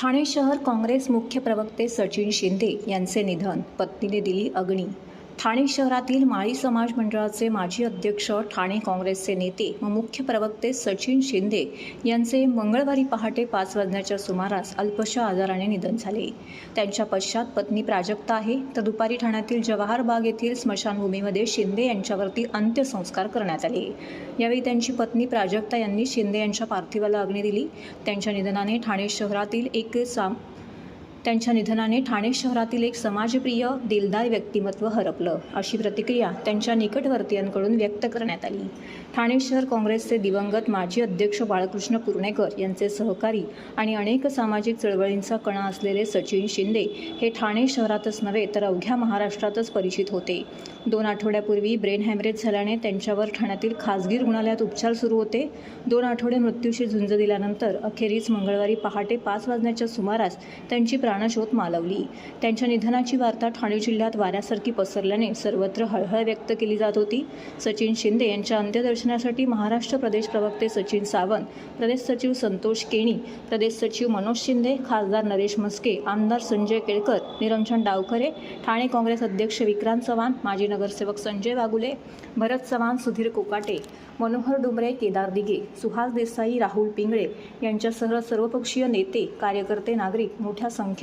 ठाणे शहर काँग्रेस मुख्य प्रवक्ते सचिन शिंदे यांचे निधन पत्नीने दिली अग्नी ठाणे शहरातील माळी समाज मंडळाचे माजी अध्यक्ष ठाणे काँग्रेसचे नेते व मुख्य प्रवक्ते सचिन शिंदे यांचे मंगळवारी पहाटे पाच वाजण्याच्या सुमारास अल्पशा आजाराने निधन झाले. त्यांच्या पश्चात पत्नी प्राजक्ता आहे. तर दुपारी ठाण्यातील जवाहर बाग येथील स्मशानभूमीमध्ये शिंदे यांच्यावरती अंत्यसंस्कार करण्यात आले. यावेळी त्यांची पत्नी प्राजक्ता यांनी शिंदे यांच्या पार्थिवाला अग्नी दिली. त्यांच्या निधनाने ठाणे शहरातील एक साम त्यांच्या निधनाने ठाणे शहरातील एक समाजप्रिय दिलदार व्यक्तिमत्व हरपलं अशी प्रतिक्रिया त्यांच्या निकटवर्तीयांकडून व्यक्त करण्यात आली. ठाणे शहर काँग्रेसचे दिवंगत माजी अध्यक्ष बाळकृष्ण पुर्णेकर यांचे सहकारी आणि अनेक सामाजिक चळवळींचा कणा असलेले सचिन शिंदे हे ठाणे शहरातच नव्हे तर अवघ्या महाराष्ट्रातच परिचित होते. दोन आठवड्यापूर्वी ब्रेन हॅमरेज झाल्याने त्यांच्यावर ठाण्यातील खासगी रुग्णालयात उपचार सुरू होते. दोन आठवडे मृत्यूशी झुंज दिल्यानंतर अखेरीस मंगळवारी पहाटे पाच वाजण्याच्या सुमारास त्यांची प्रा प्राणज्योत मालवली. त्यांच्या निधनाची वार्ता ठाणे जिल्ह्यात वाऱ्यासारखी पसरल्याने सर्वत्र हळहळ व्यक्त केली जात होती. सचिन शिंदे यांच्या अंत्यदर्शनासाठी महाराष्ट्र प्रदेश प्रवक्ते सचिन सावंत प्रदेश सचिव संतोष केणी प्रदेश सचिव मनोज शिंदे खासदार नरेश मस्के आमदार संजय केळकर निरंजन डावखरे ठाणे काँग्रेस अध्यक्ष विक्रांत चव्हाण माजी नगरसेवक संजय वागुले भरत चव्हाण सुधीर कोकाटे मनोहर डुमरे केदार दिघे सुहास देसाई राहुल पिंगळे यांच्यासह सर्वपक्षीय नेते कार्यकर्ते नागरिक मोठ्या संख्येने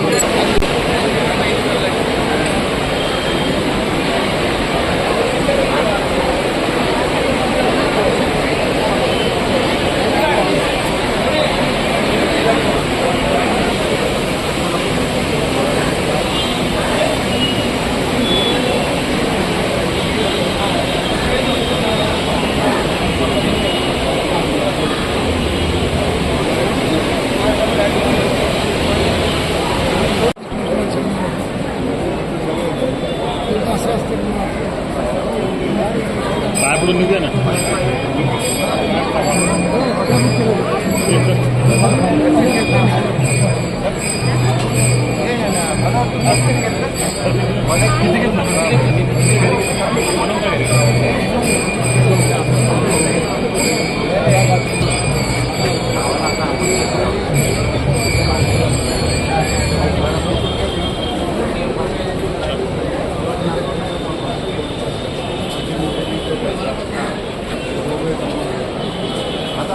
Bruno Gana.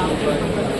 Gracias.